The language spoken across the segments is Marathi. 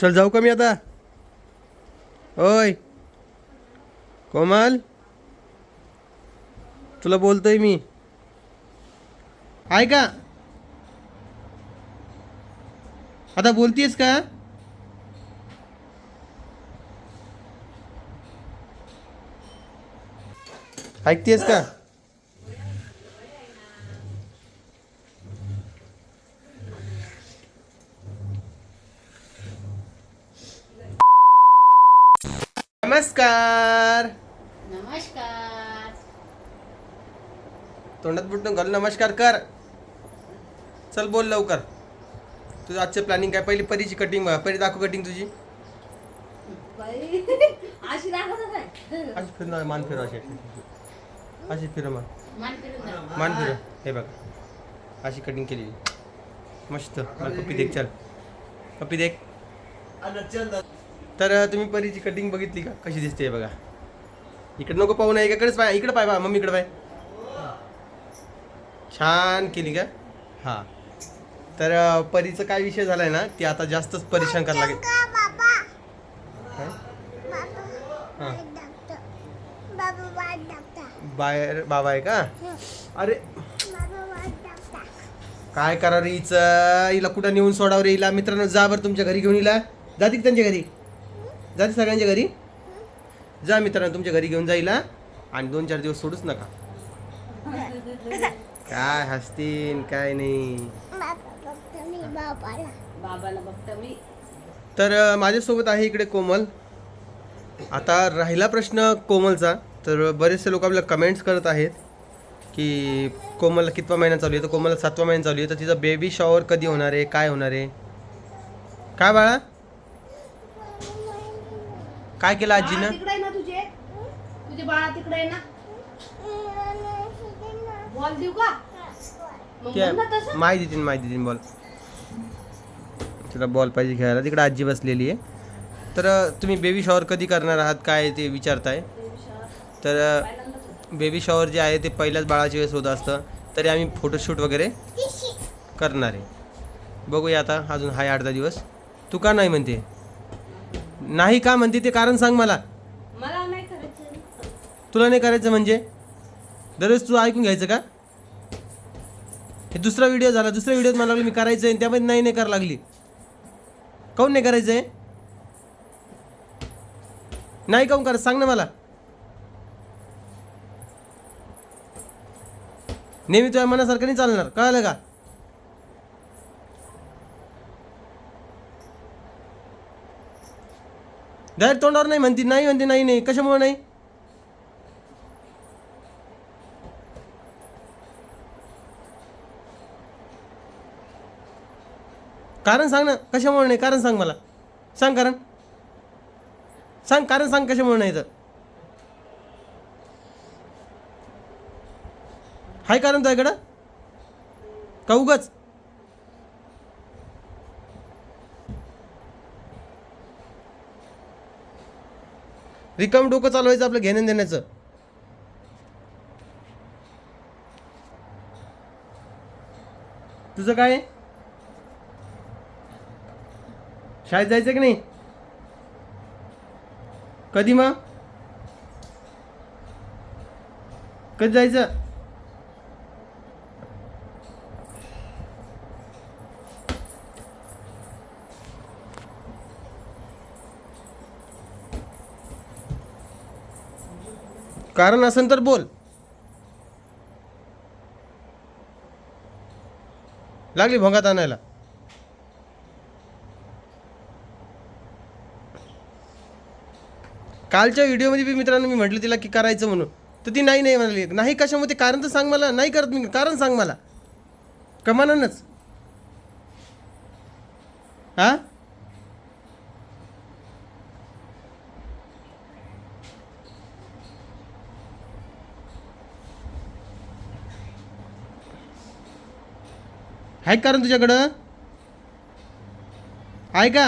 चल जाऊ का मी आता? ओय. कोमल? तुला बोलतोय मी. आहे का आता बोलतीयस का? ऐकतेस का? नमस्कार. नमस्कार. तोंडात बुटून घाल नमस्कार कर. चल बोल लवकर. तुझं आजचं प्लॅनिंग काय? पहिली परीची कटिंग परी दाखव कटिंग तुझी. बाई अशी दाखवत काय अशी फिर ना मान फिर अशी. अशी फिर मान मान फिरून जा. मान फिर. हे बघ. अशी कटिंग केली मस्त. मला पप्पी देख चल. पप्पी देख. तर तुम्ही परीची कटिंग बघितली का? कशी दिसते हे बघा. इकडे नको पाहू नये इकडेच पाय इकडे पाय बा मम्मी इकडे पाय. छान केली का? हां. तर परीचं काय विषय झालाय ना ती आता जास्तच परेशान करायला लागेल? हां? बाहेर बाबा आहे का? अरे. काय करा रे हिचं? हिला कुठं नेऊन सोडावं रे? हिला मित्रांनो जा बरं तुमच्या घरी घेऊन हिला. जाते त्यांच्या घरी? जाते सगळ्यांच्या घरी. जा मित्रांनो तुमच्या घरी घेऊन जाईला आणि दोन चार दिवस सोडूच नका. काय हसतीन काय नाही. तर माझ्यासोबत आहे इकडे कोमल. आता राहिला प्रश्न कोमलचा. तर बरेचसे लोक आपल्याला कमेंट्स करत आहेत की कोमलला कितवा महिना चालू आहे? तर कोमलला सातवा महिना चालू आहे. तर तिचा बेबी शॉवर कधी होणार आहे? काय होणार आहे? काय बाळा? काय केलं आजीनं? तिकडे आहे ना तुझे. तुझे बाळा तिकडे आहे ना. बॉल देऊ का? मग ते म्हण ना तसं? माहिती देतीन माहिती देतीन बॉल. तिला बॉल पाहिजे खेळायला. तिकडे आजी बसलेली आहे. तर अ, तुम्ही बेबी शॉवर कधी करणार आहात? काय ते विचारताय? तर बेबी शॉवर जे आहे ते पहिल्याच बाळाच्या वेळेस होत असतं. तरी आम्ही फोटोशूट वगैरे करणार आहे. बघूया आता अजून हाय आठ दहा दिवस. तू का नाही म्हणते? नाही का म्हणते ते कारण सांग मला. मला नाही करायचं. तुला नाही करायचं म्हणजे? दररोज तू ऐकून घ्यायचं का? हे दुसरा व्हिडिओ झाला. दुसऱ्या व्हिडिओत मला लागली मी करायचं आहे त्यामध्ये नाही नाही करायला लागली. काऊन नाही करायचं आहे नाही काऊन करत सांग ना मला. नेहमी तुझ्या मनासारखं नाही चालणार. कळालं का? डायरेक्ट तोंडावर नाही म्हणते नाही म्हणते नाही नाही. कशामुळे नाही? कारण सांग ना कशामुळे नाही? कारण सांग मला. सांग कारण. सांग कारण सांग कशामुळे नाही तर. हाय कारण तुझ्याकडं? का उगच? रिकाम डोकं चालवायचं आपलं घेण्या देण्याचं तुझं काय? शाळेत जायचं की नाही? कधी मग? कधी जायचं? कारण असेल तर बोल. लागली भोंगात आणायला. कालच्या व्हिडिओमध्ये बी मित्रांनो मी म्हटलं तिला की करायचं म्हणून. तर ती नाही नाही म्हणाली. नाही कशामध्ये कारण तर सांग मला. नाही करत मी. कारण सांग मला. कमानानच. हा आहे कारण तुझ्याकडं? आहे का?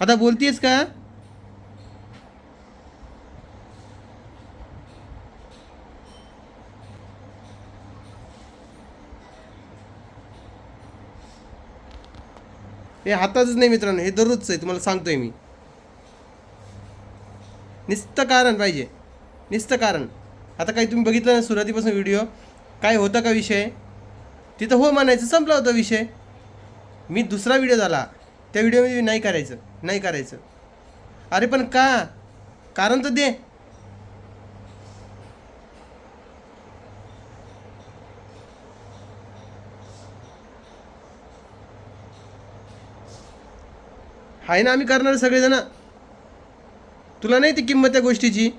आता बोलतीयस का? हे हाताच नाही मित्रांनो हे दररोजचं आहे तुम्हाला सांगतोय मी. नुसतं कारण पाहिजे नुसतं कारण. आता काही तुम्ही बघितलं ना सुरुवातीपासून व्हिडिओ? काय होता का विषय? तिथं हो म्हणायचं संपला होता विषय. मी दुसरा व्हिडिओ झाला. त्या व्हिडिओमध्ये नाही करायचं नाही करायचं. अरे पण का? कारण तर दे. आहे ना आम्ही करणार सगळेजण. तुला नाही ती किंमत त्या गोष्टीची?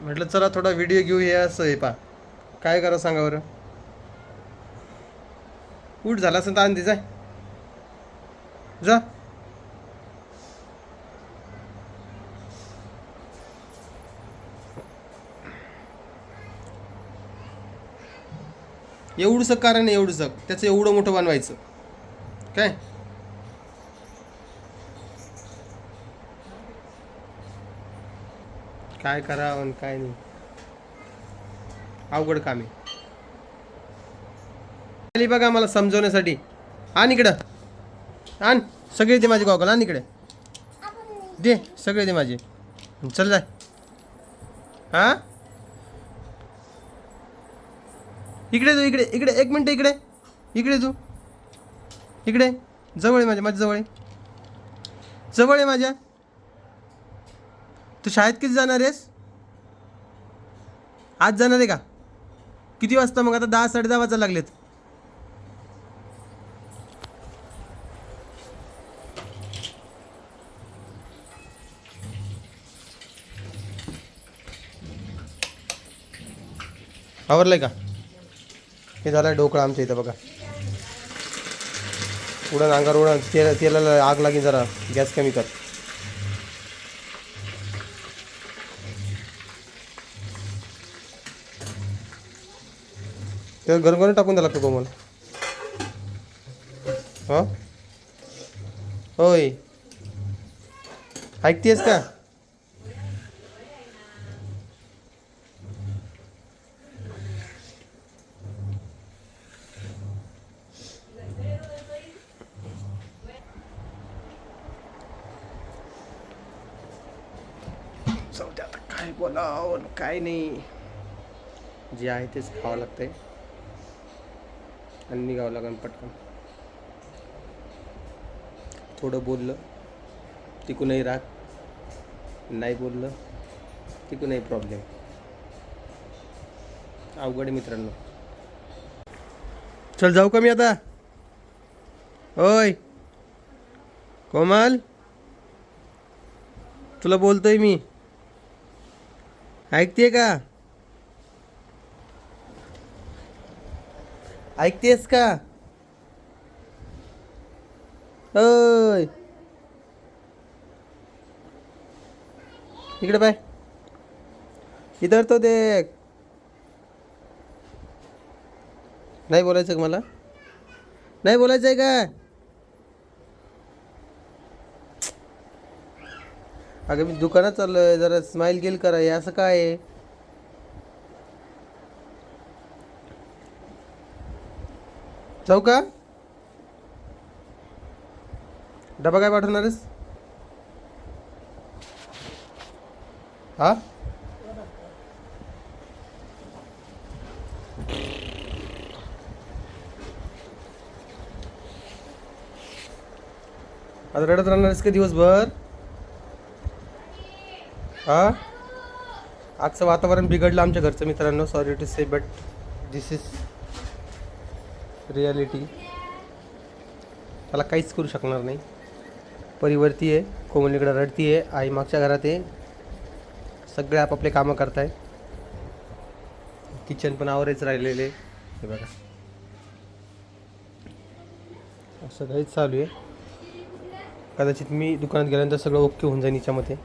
म्हटलं चला थोडा व्हिडिओ घेऊ हे असं आहे पा. काय करा सांगा बरं. उठ झाला असं तर आणते जाय. जा. एवढंसं कारण एवढंसं. त्याचं एवढं मोठं बनवायचं. काय? काय करावं आणि काय नाही. अवघड काम आहे. आली बघा मला समजवण्यासाठी. आण इकडं. आण. सगळे दे माझे गॉगल आण इकडे. दे सगळे दे माझे. चल जाय हां? इकडे तू इकडे इकडे. एक मिनटं इकडे. इकडे तू. इकडे. जवळ आहे माझ्या माझ्या जवळ आहे. जवळ आहे माझ्या. तू शाळेत किती जाणार आहेस? आज जाणार आहे का? किती वाजता मग? आता दहा साडे दहा वाजायला लागलेत. आहे का? हे झालं ढोकळा आमच्या इथं बघा. उडण अंगार उडण तेल तेलाला आग लागेल जरा गॅस कमी कर. ते गरम गरम टाकून द्या लागतो कोमल हा? होय. ऐकतेस का? आता काय बोलावं काय नाही. जे आहे तेच खावं लागतंय. आणि निघावं लागेल पटकन. थोडं बोललं तिकूनही राग नाही बोललं तिकूनही प्रॉब्लेम अवघड आहे मित्रांनो. चल जाऊ का मी आता? ओय कोमल. तुला बोलतोय मी. ऐकते का? ऐकतेस का? ओय. इकडे पाय. इधर तो देख. नाही बोलायचं का मला? नाही बोलायचं आहे का? अगं मी दुकानात चाललोय जरा स्माइल गेल करा हे असं काय आहे? जाऊ का डबा काय पाठवणारस हा? आता रडत राहणारस का दिवसभर? हा? आजचं वातावरण बिघडलं आमच्या घरचं मित्रांनो. Sorry to say but this is reality. त्याला काहीच करू शकणार नाही. परिवर्ती आहे कोमलीकडे रडती आहे आई मागच्या घरात आहे. सगळे आपापले कामं करताय. किचन पण आवरेच राहिलेले. हे बघा. असं काहीच चालू आहे. कदाचित मी दुकानात गेल्यानंतर सगळं ओके होऊन जाईन याच्यामध्ये.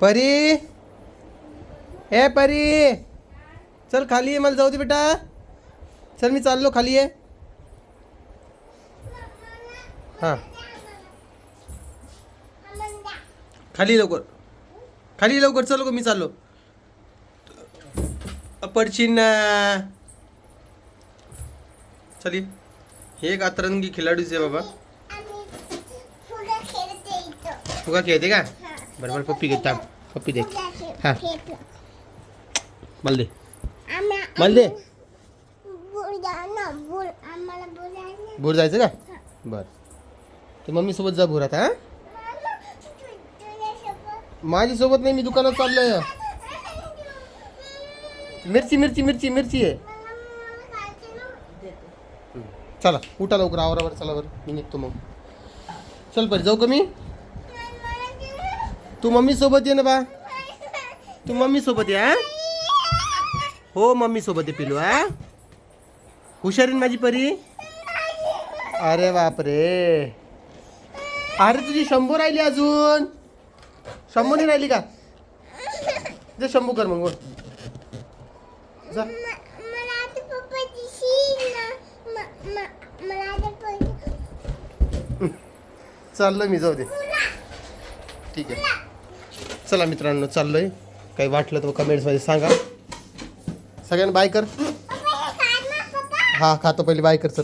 परी. ए परी. चल खाली ये मला जाऊ दे बेटा. चल मी चाललो खाली आहे हां. खाली लवकर. खाली लवकर चल गो मी चाललो. पडशील ना चली हे एक अतरंगी खेळाडूच आहे बाबा. तू का खेळते का? बरं बरं पप्पी घेत थांब. पप्पी दे. हा. मला दे मला दे भूर जायचं का बरं. तर मम्मी सोबत जा भूर आता हा? माझी सोबत नाही मी दुकानात चाललोय. मिरची मिरची मिरची मिरची आहे. चला उठा लवकर आवरावर चला बरं. मी निघतो मग. चल बरं जाऊ का मी? तू मम्मी सोबत ये ना बा. तू मम्मी सोबत ये हो? मम्मी सोबत आहे पिलू हा? हुशारीन माझी परी? अरे बापरे. अरे तुझी शंभू राहिली अजून? शंभू नाही राहिली का? जे शंभू कर मग वर. जा. मी जाऊ दे. ठीक आहे. चला मित्रांनो चाललोय. काही वाटलं तर कमेंट्समध्ये सांगा. सगळ्यांना बाय कर. हे खातो पहिले बाय कर चल.